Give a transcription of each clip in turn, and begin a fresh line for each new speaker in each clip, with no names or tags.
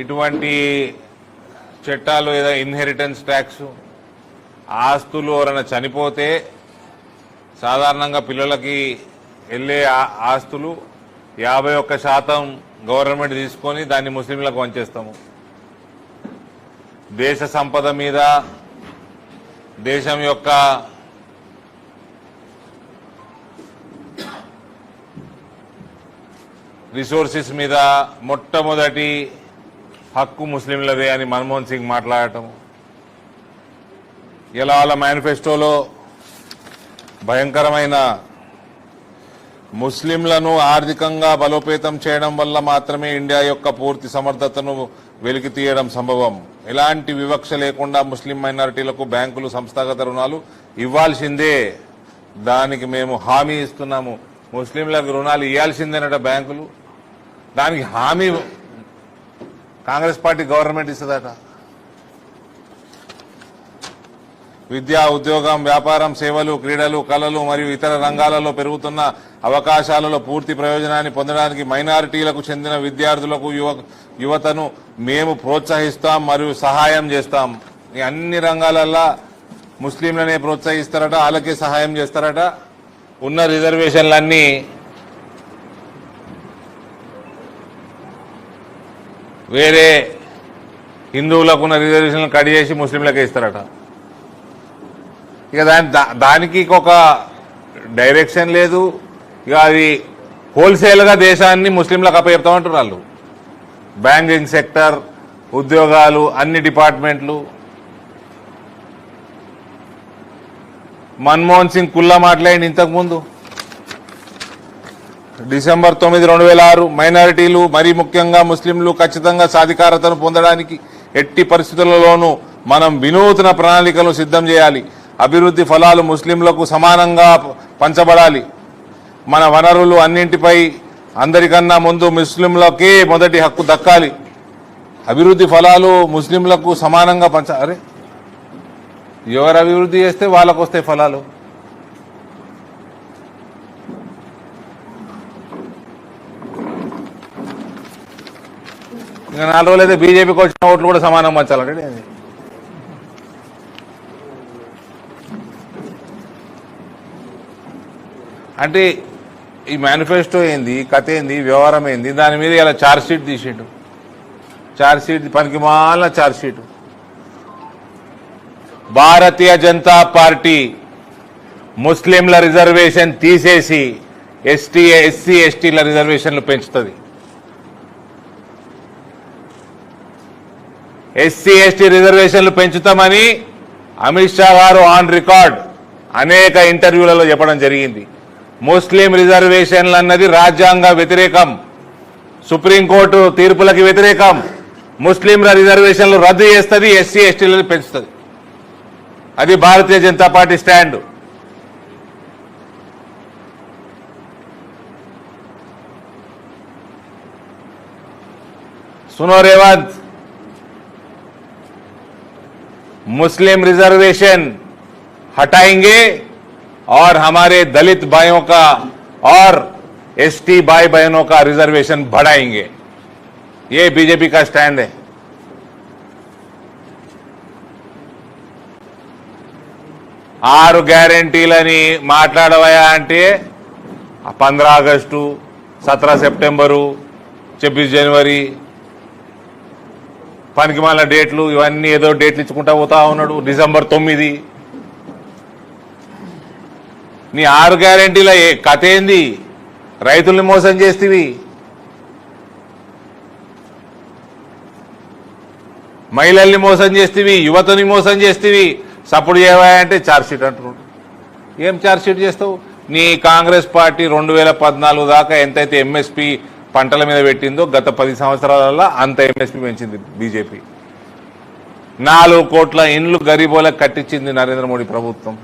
ఇటువంటి చట్టాలు ఏదో ఇన్హెరిటెన్స్ ట్యాక్స్ ఆస్తులు ఎవరైనా చనిపోతే సాధారణంగా పిల్లలకి వెళ్ళే ఆస్తులు యాభై ఒక్క శాతం గవర్నమెంట్ తీసుకొని దాన్ని ముస్లింలకు వంచేస్తాము. దేశ సంపద మీద దేశం యొక్క రిసోర్సెస్ మీద మొట్టమొదటి హక్కు ముస్లింలదే అని మన్మోహన్ సింగ్ మాట్లాడటం. ఇలా వాళ్ళ మేనిఫెస్టోలో భయంకరమైన ముస్లింలను ఆర్థికంగా బలోపేతం చేయడం వల్ల మాత్రమే ఇండియా యొక్క పూర్తి సమర్థతను వెలికి తీయడం సంభవం. ఎలాంటి వివక్ష లేకుండా ముస్లిం మైనారిటీలకు బ్యాంకులు సంస్థాగత రుణాలు ఇవ్వాల్సిందే. దానికి మేము హామీ ఇస్తున్నాము. ముస్లింలకు రుణాలు ఇవ్వాల్సిందేనట బ్యాంకులు. దానికి హామీ కాంగ్రెస్ పార్టీ గవర్నమెంట్ ఇస్తుందట. విద్య ఉద్యోగం వ్యాపారం సేవలు క్రీడలు కళలు మరియు ఇతర రంగాలలో పెరుగుతున్న అవకాశాలలో పూర్తి ప్రయోజనాన్ని పొందడానికి మైనారిటీలకు చెందిన విద్యార్థులకు యువ యువతను మేము ప్రోత్సహిస్తాం మరియు సహాయం చేస్తాం. ఈ అన్ని రంగాలల్లో ముస్లింలనే ప్రోత్సహిస్తారట వాళ్ళకే సహాయం చేస్తారట. ఉన్న రిజర్వేషన్లన్నీ వేరే హిందువులకు ఉన్న రిజర్వేషన్లు కట్ చేసి ముస్లింలకు ఇస్తారట. ఇక దాని దా- దానికి ఒక డైరెక్షన్ లేదు. ఇక అది హోల్సేల్గా దేశాన్ని ముస్లింలకు అప్పచెప్తామంటారు వాళ్ళు. బ్యాంకింగ్ సెక్టర్ ఉద్యోగాలు అన్ని డిపార్ట్మెంట్లు. మన్మోహన్ సింగ్ కుల్లా మాట్లాడింది ఇంతకుముందు. డిసెంబర్ తొమ్మిది రెండు వేల ఆరు మైనారిటీలు మరీ ముఖ్యంగా ముస్లింలు ఖచ్చితంగా సాధికారతను పొందడానికి ఎట్టి పరిస్థితులలోనూ మనం వినూత్న ప్రణాళికలు సిద్ధం చేయాలి. అభివృద్ధి ఫలాలు ముస్లింలకు సమానంగా పంచబడాలి. మన వనరులు అన్నింటిపై అందరికన్నా ముందు ముస్లింలకే మొదటి హక్కు దక్కాలి. అభివృద్ధి ఫలాలు ముస్లింలకు సమానంగా పంచ అరే ఎవరు అభివృద్ధి చేస్తే వాళ్ళకు వస్తాయి ఫలాలు? ఇంకా నాలుగు రోజులు అయితే బీజేపీకి వచ్చిన ఓట్లు కూడా సమానం పంచాలంటే అంటే ఈ మేనిఫెస్టో ఏంది కథ ఏంది వ్యవహారం ఏంది దాని మీద ఇలా చార్జ్ షీట్ తీసిండు. చార్జ్ షీట్ పనికి మాల charge sheet Bharatiya Janata party ముస్లింల రిజర్వేషన్ తీసేసి ఎస్టీ ఎస్సీ ఎస్టీల రిజర్వేషన్లు పెంచుతుంది. ఎస్సీ ఎస్టీ రిజర్వేషన్లు పెంచుతామని అమిత్ షా గారు ఆన్ రికార్డ్ అనేక ఇంటర్వ్యూలలో చెప్పడం జరిగింది. ముస్లిం రిజర్వేషన్లు అన్నది రాజ్యాంగ వ్యతిరేకం. సుప్రీంకోర్టు తీర్పులకి వ్యతిరేకం. ముస్లింల రిజర్వేషన్లు రద్దు చేస్తుంది ఎస్సీ ఎస్టీలను పెంచుతుంది. అది భారతీయ జనతా పార్టీ స్టాండ్. సునో రేవంత్ मुस्लिम रिजर्वेशन हटाएंगे और हमारे दलित भाइयों का और एसटी भाई बहनों का रिजर्वेशन बढ़ाएंगे ये बीजेपी का स्टैंड है ఆరు గ్యారంటీలని మాట్లాడవయా అంటే పంద్రా ఆగస్టు సతరా సెప్టెంబరు ఛబ్బీస్ జనవరి పనికిమాల డేట్లు ఇవన్నీ ఏదో డేట్లు ఇచ్చుకుంటా పోతా ఉన్నాడు. డిసెంబర్ తొమ్మిది. నీ ఆరు గ్యారెంటీల ఏ కథ ఏంది? రైతుల్ని మోసం చేస్తేవి. మహిళల్ని మోసం చేస్తేవి యువతని మోసం చేస్తేవి. సపోర్ట్ చేయవా అంటే అంటున్నాడు. ఏం ఛార్జ్షీట్ చేస్తావు? నీ కాంగ్రెస్ పార్టీ రెండు వేల పద్నాలుగు దాకా ఎంతైతే ఎంఎస్పి పంటల మీద పెట్టిందో గత పది సంవత్సరాలలో అంత ఎంఎస్పి పెంచింది బీజేపీ నాలుగు కోట్ల ఇండ్లు గరీబోలకు కట్టించింది నరేంద్ర మోడీ ప్రభుత్వం.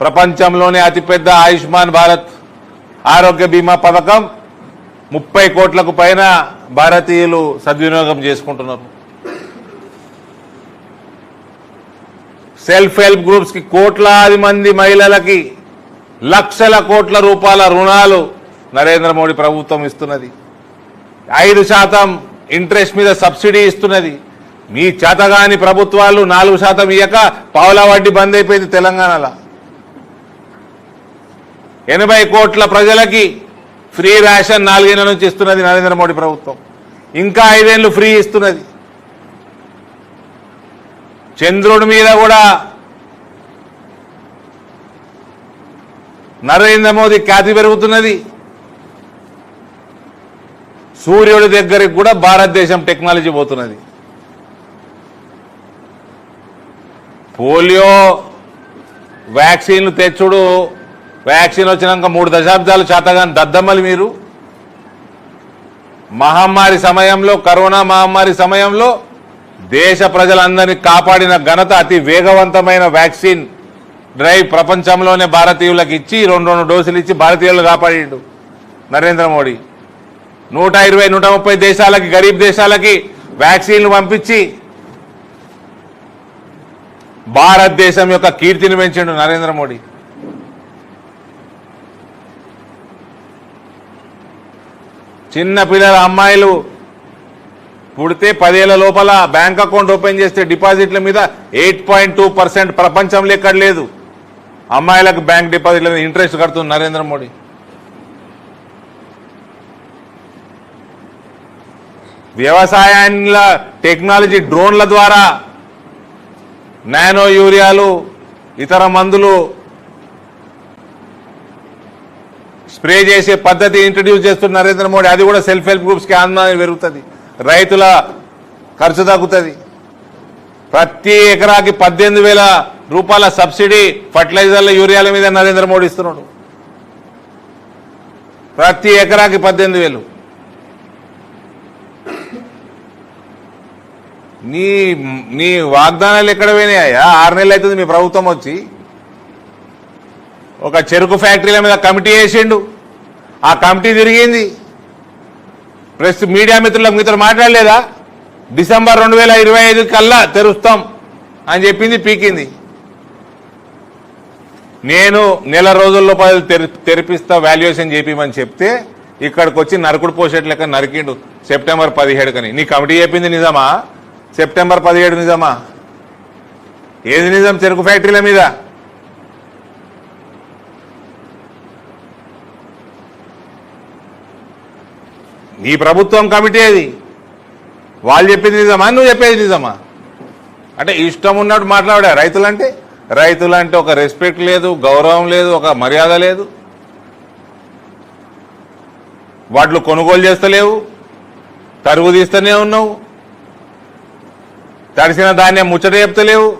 ప్రపంచంలోనే అతిపెద్ద ఆయుష్మాన్ భారత్ ఆరోగ్య బీమా పథకం ముప్పై కోట్లకు పైన భారతీయులు సద్వినియోగం చేసుకుంటున్నారు. సెల్ఫ్ హెల్ప్ గ్రూప్స్కి కోట్లాది మంది మహిళలకి లక్షల కోట్ల రూపాయల రుణాలు నరేంద్ర మోడీ ప్రభుత్వం ఇస్తున్నది. ఐదు శాతం ఇంట్రెస్ట్ మీద సబ్సిడీ ఇస్తున్నది. మీ చేతగాని ప్రభుత్వాలు నాలుగు శాతం ఇయ్యక పావులా వడ్డీ బంద్ అయిపోయింది తెలంగాణలో. ఎనభై కోట్ల ప్రజలకి ఫ్రీ రేషన్ నాలుగేళ్ళ నుంచి ఇస్తున్నది నరేంద్ర మోడీ ప్రభుత్వం. ఇంకా ఐదేళ్ళు ఫ్రీ ఇస్తున్నది. చంద్రుడి మీద కూడా నరేంద్ర మోదీ ఖ్యాతి పెరుగుతున్నది. సూర్యుడి దగ్గరికి కూడా భారతదేశం టెక్నాలజీ పోతున్నది. పోలియో వ్యాక్సిన్లు తెచ్చుడు. వ్యాక్సిన్ వచ్చినాక మూడు దశాబ్దాలు చేతగాని దద్దమ్మలు మీరు. మహమ్మారి సమయంలో కరోనా మహమ్మారి సమయంలో దేశ ప్రజలందరినీ కాపాడిన ఘనత అతి వేగవంతమైన వ్యాక్సిన్ డ్రైవ్ ప్రపంచంలోనే భారతీయులకు ఇచ్చి రెండు రెండు డోసులు ఇచ్చి భారతీయులు కాపాడిండు నరేంద్ర మోడీ. నూట ఇరవై నూట ముప్పై దేశాలకి గరీబ్ దేశాలకి వ్యాక్సిన్లు పంపించి భారతదేశం యొక్క కీర్తిని పెంచిండు నరేంద్ర మోడీ. చిన్న పిల్లల అమ్మాయిలు పుడితే పదేళ్ళ లోపల బ్యాంక్ అకౌంట్ ఓపెన్ చేస్తే డిపాజిట్ల మీద ఎయిట్ పాయింట్ టూ పర్సెంట్ ప్రపంచంలో ఎక్కడ లేదు. అమ్మాయిలకు బ్యాంక్ డిపాజిట్ల మీద ఇంట్రెస్ట్ కడుతుంది నరేంద్ర మోడీ. వ్యవసాయాల టెక్నాలజీ డ్రోన్ల ద్వారా నానో యూరియాలు ఇతర మందులు స్ప్రే చేసే పద్ధతి ఇంట్రడ్యూస్ చేస్తున్న నరేంద్ర మోడీ. అది కూడా సెల్ఫ్ హెల్ప్ గ్రూప్స్కి ఆందోళన పెరుగుతుంది. రైతుల ఖర్చు తగ్గుతుంది. ప్రతి ఎకరాకి పద్దెనిమిది వేల రూపాయల సబ్సిడీ ఫర్టిలైజర్ల యూరియాల మీద నరేంద్ర మోడీ ఇస్తున్నాడు. ప్రతి ఎకరాకి పద్దెనిమిది వేలు. నీ నీ వాగ్దానాలు ఎక్కడ పోయినాయా ఆరు నెలలు అవుతుంది మీ ప్రభుత్వం వచ్చి. ఒక చెరుకు ఫ్యాక్టరీల మీద కమిటీ వేసిండు. ఆ కమిటీ తిరిగింది. ప్రెస్ మీడియా మిత్రులకు మీతో మాట్లాడలేదా? డిసెంబర్ రెండు వేల ఇరవై ఐదు కల్లా తెరుస్తాం అని చెప్పింది పీకింది. నేను నెల రోజుల్లో పది తెరి తెరిపిస్తా వాల్యుయేషన్ చేపిమని చెప్తే ఇక్కడికి వచ్చి నరకుడు పోసేట్లెక్క నరికిండు సెప్టెంబర్ పదిహేడు కని నీ కమిటీ చెప్పింది నిజమా? సెప్టెంబర్ పదిహేడు నిజమా? ఏది నిజం చెరుకు ఫ్యాక్టరీల మీద? నీ ప్రభుత్వం కమిటీ అది వాళ్ళు చెప్పింది నిజమా? నువ్వు చెప్పేది నిజమా? అంటే ఇష్టం ఉన్నట్టు మాట్లాడా రైతులంటే? రైతులంటే ఒక రెస్పెక్ట్ లేదు గౌరవం లేదు ఒక మర్యాద లేదు. వాటిలో కొనుగోలు చేస్తలేవు తరుగు తీస్తూనే ఉన్నావు. తడిసిన ధాన్యం ముచ్చట చెప్తలేవు.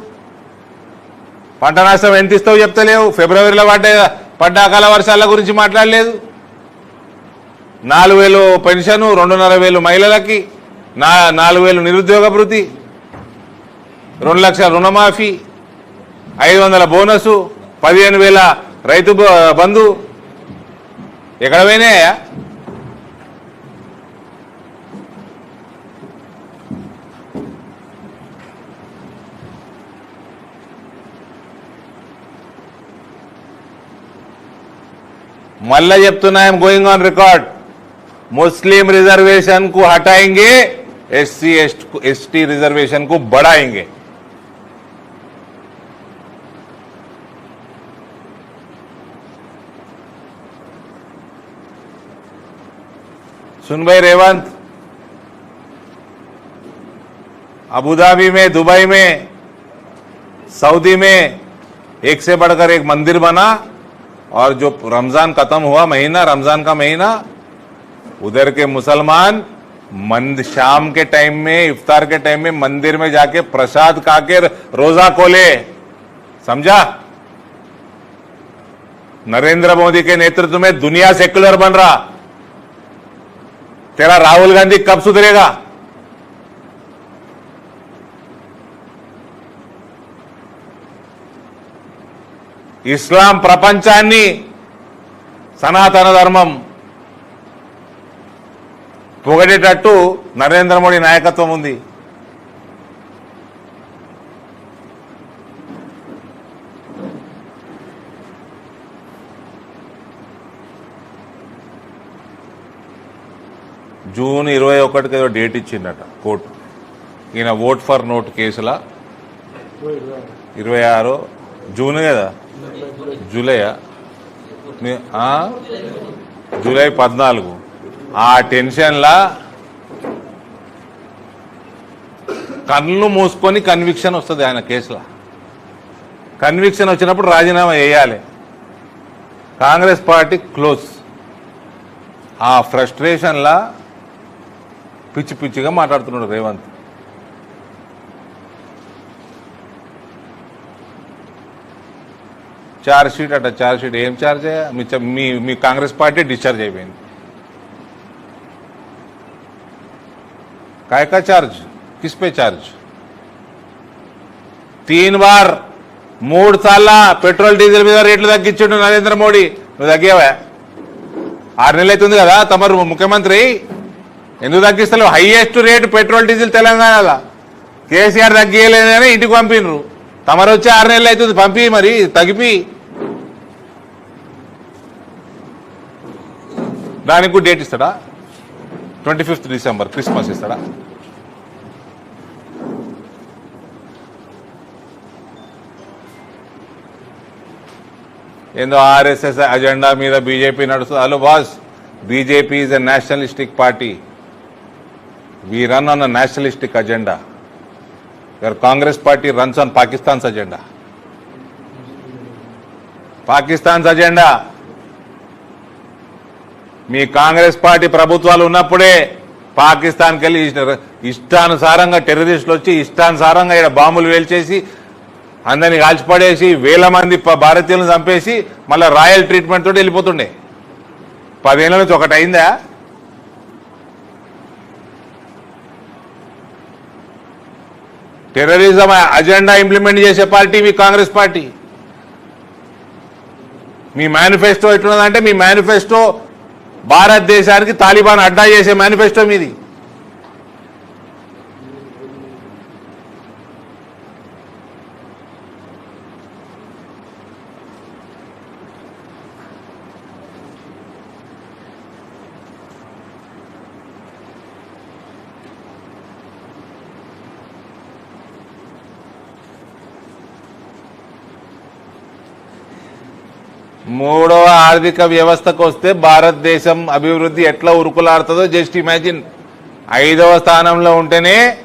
పంట నష్టం ఎంత ఇస్తావు చెప్తలేవు. ఫిబ్రవరిలో పడ్డ పడ్డ అకాల వర్షాల గురించి మాట్లాడలేదు. నాలుగు వేలు పెన్షన్ రెండున్నర వేలు మహిళలకి నా నాలుగు వేలు నిరుద్యోగ భృతి రెండు లక్షల రుణమాఫీ ఐదు వందల బోనసు పదిహేను వేల రైతు బ- బంధు. ఎక్కడ పోయినాయా? మళ్ళా చెప్తున్నా I'm going on record Muslim reservation को हटाएंगे एससी एसटी रिजर्वेशन को बढ़ाएंगे सुन भाई रेवंत अबुधाबी में दुबई में सऊदी में एक से बढ़कर एक मंदिर बना और जो रमज़ान खत्म हुआ महीना, रमज़ान का महीना, उधर के मुसलमान मंद शाम के टाइम में, इफ्तार के टाइम में मंदिर में जाके प्रसाद खा के रोजा खोले। समझा? नरेंद्र मोदी के नेतृत्व में दुनिया सेक्युलर बन रहा। तेरा राहुल गांधी कब सुधरेगा? ఇస్లాం ప్రపంచాన్ని సనాతన ధర్మం పొగడేటట్టు నరేంద్ర మోడీ నాయకత్వం ఉంది. జూన్ ఇరవై ఒకటికి ఏదో డేట్ ఇచ్చిందట కోర్టు. ఈయన ఓట్ ఫర్ నోట్ కేసుల? ఇరవై ఆరు. జూన్ కదా? జూలైయా జూలై పద్నాలుగు. ఆ టెన్షన్లా కళ్ళు మూసుకొని కన్విక్షన్ వస్తుంది ఆయన కేసులో. కన్విక్షన్ వచ్చినప్పుడు రాజీనామా చేయాలి. కాంగ్రెస్ పార్టీ క్లోజ్ ఆ ఫ్రస్ట్రేషన్లా పిచ్చి పిచ్చిగా మాట్లాడుతున్నాడు రేవంత్. చార్జ్ షీట్ అట చార్జ్ షీట్ ఏం చార్జ్ మీ చ- మీ మీ కాంగ్రెస్ పార్టీ డిశ్చార్జ్ అయిపోయింది काय का चार्ज किस पे चार्ज तीन बार మూడు సార్ల పెట్రోల్ డీజిల్ మీద రేట్లు తగ్గించిండు నరేంద్ర మోడీ నువ్వు తగ్గావా ఆరు నెలలు అవుతుంది కదా తమరు ముఖ్యమంత్రి ఎందుకు తగ్గిస్తలేవు హైయెస్ట్ రేటు పెట్రోల్ డీజిల్ తెలంగాణలో కేసీఆర్ తగ్గియలేదని ఇంటికి పంపినరు తమరు వచ్చి ఆరు నెలలు అవుతుంది పంపి మరి తగ్గిపి దానికి కూడా డేట్ ఇస్తాడా? ట్వంటీ ఫిఫ్త్ డిసెంబర్ క్రిస్మస్ ఇస్తాడా? ఏందో ఆర్ఎస్ఎస్ అజెండా మీద బీజేపీ నడుస్తుంది. Hello boss BJP is a nationalistic party we run on a nationalistic agenda your Congress party runs on Pakistan's agenda Pakistan's agenda మీ కాంగ్రెస్ పార్టీ ప్రభుత్వాలు ఉన్నప్పుడే పాకిస్తాన్కి వెళ్ళి ఇష్టానుసారంగా టెర్రరిస్టులు వచ్చి ఇష్టానుసారంగా ఇక్కడ బాంబులు వేల్చేసి అందరిని కాల్చిపడేసి వేల మంది భారతీయులను చంపేసి మళ్ళీ రాయల్ ట్రీట్మెంట్ తోటి వెళ్ళిపోతుండే. పదేళ్ళ నుంచి ఒకటి అయిందా? టెర్రరిజం అజెండా ఇంప్లిమెంట్ చేసే పార్టీ మీ కాంగ్రెస్ పార్టీ. మీ మేనిఫెస్టో ఎట్లున్నదంటే మీ మేనిఫెస్టో భారతదేశానికి తాలిబాన్ అడ్డా చేసే మేనిఫెస్టో మీది. మూడవ ఆర్థిక వ్యవస్థకు వస్తే భారతదేశం అభివృద్ధి ఎట్లా ఉరుకులాడుతుందో జస్ట్ ఇమాజిన్ ఐదవ స్థానంలో ఉంటేనే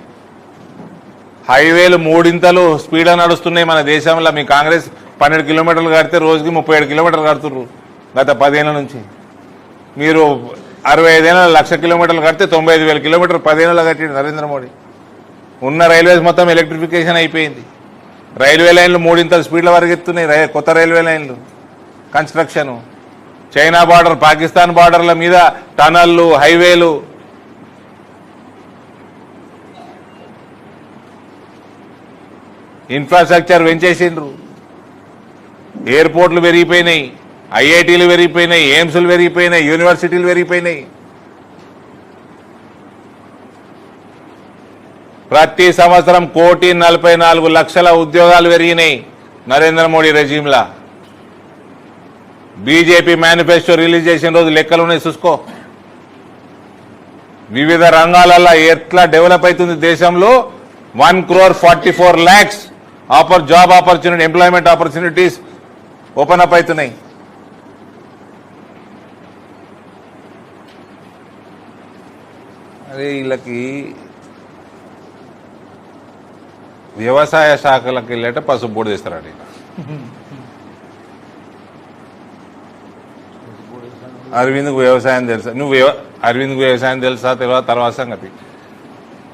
హైవేలు మూడింతలు స్పీడ్ నడుస్తున్నాయి మన దేశంలో. మీ కాంగ్రెస్ పన్నెండు కిలోమీటర్లు కడితే రోజుకి ముప్పై ఏడు కిలోమీటర్లు కడుతుర్రు గత పదేళ్ళ నుంచి. మీరు అరవై ఐదేళ్ళ లక్ష కిలోమీటర్లు కడితే తొంభై ఐదు వేల కిలోమీటర్లు పదేళ్ళలో కట్టాడు నరేంద్ర మోడీ. ఉన్న రైల్వేస్ మొత్తం ఎలక్ట్రిఫికేషన్ అయిపోయింది. రైల్వే లైన్లు మూడింతల స్పీడ్ల వరకు ఎత్తున్నాయి రై- కొత్త రైల్వే లైన్లు. కన్స్ట్రక్షన్. చైనా బార్డర్ పాకిస్తాన్ బార్డర్ల మీద టనళ్ళు హైవేలు. ఇన్ఫ్రాస్ట్రక్చర్ పెంచేసిండ్రు ఎయిర్పోర్ట్లు పెరిగిపోయినాయి. ఐఐటీలు పెరిగిపోయినాయి. ఎయిమ్స్లు పెరిగిపోయినాయి. యూనివర్సిటీలు పెరిగిపోయినాయి. ప్రతి సంవత్సరం కోటి నలభై నాలుగు లక్షల ఉద్యోగాలు పెరిగినాయి నరేంద్ర మోడీ రెజీమ్లా. బీజేపీ మేనిఫెస్టో రిలీజ్ చేసిన రోజు లెక్కలు ఉన్నాయి చూసుకో. వివిధ రంగాలలో ఎట్లా డెవలప్ అవుతుంది దేశంలో? One crore forty four lakhs upper job opportunity employment opportunities open up అవుతున్నాయి. అరే వీళ్ళకి వ్యవసాయ శాఖలకు వెళ్ళేట పసుపు బోర్డు తీస్తారండి అరవింద్కు వ్యవసాయం తెలుసా? నువ్వు అరవింద్కు వ్యవసాయం తెలుసా? తెలియదు తర్వాత సంగతి.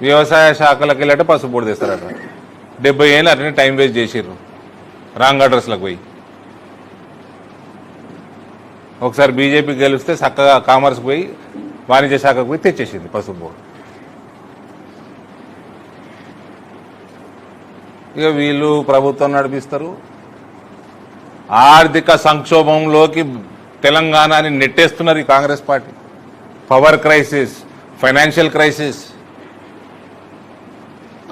వ్యవసాయ శాఖలకు వెళ్ళటే పసుపు బోర్డు తెస్తారట. డెబ్బై ఏళ్ళు అట్లనే టైం వేస్ట్ చేసిర్రు. రాంగ్ అడ్రస్లకు పోయి. ఒకసారి బీజేపీ గెలిస్తే చక్కగా కామర్స్ పోయి వాణిజ్య శాఖకు పోయి తెచ్చేసింది పసుపు ఇక వీళ్ళు ప్రభుత్వం నడిపిస్తారు. ఆర్థిక సంక్షోభంలోకి తెలంగాణని నెట్టేస్తున్నారు ఈ Congress party. Power crisis financial crisis.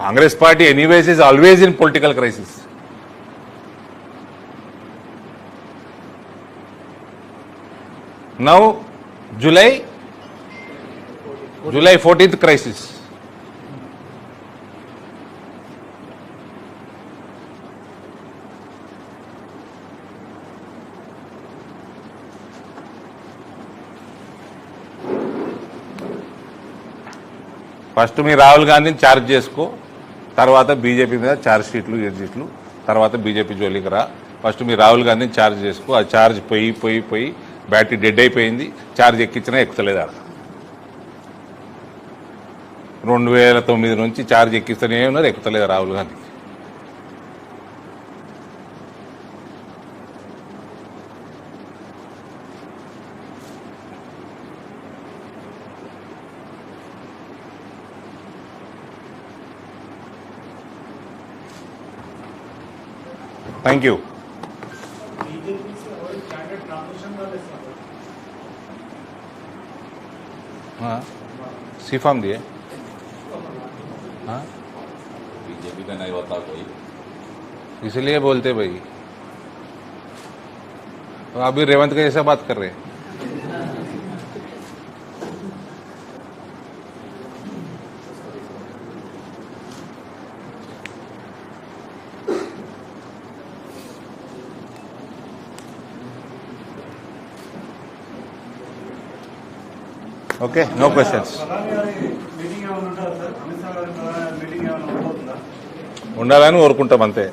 Congress party anyways is always in political crisis. Now July July fourteenth crisis. First మీ రాహుల్ గాంధీని ఛార్జ్ చేసుకో. తర్వాత బీజేపీ మీద ఛార్జ్ షీట్లు గెట్ షీట్లు తర్వాత బీజేపీ జోలికి రా. ఫస్ట్ మీ రాహుల్ గాంధీని ఛార్జ్ చేసుకో. ఆ ఛార్జ్ పోయి పోయి పోయి బ్యాటరీ డెడ్ అయిపోయింది. ఛార్జ్ ఎక్కించినా ఎక్కుతలేదు ఆడ. రెండు వేల తొమ్మిది నుంచి ఛార్జ్ ఎక్కిస్తూనే ఉన్నారు ఎక్కుతలేదు రాహుల్ గాంధీ.
थैंक यू
हाँ। सी फॉर्म दिए। हाँ।
बीजेपी का नहीं होता कोई।
इसलिए बोलते भाई। तो अभी रेवंत का जैसा बात कर रहे हैं।
మీటింగ్ ఏమైనా ఉండబోతుందా
ఉండాలని కోరుకుంటాం అంతే.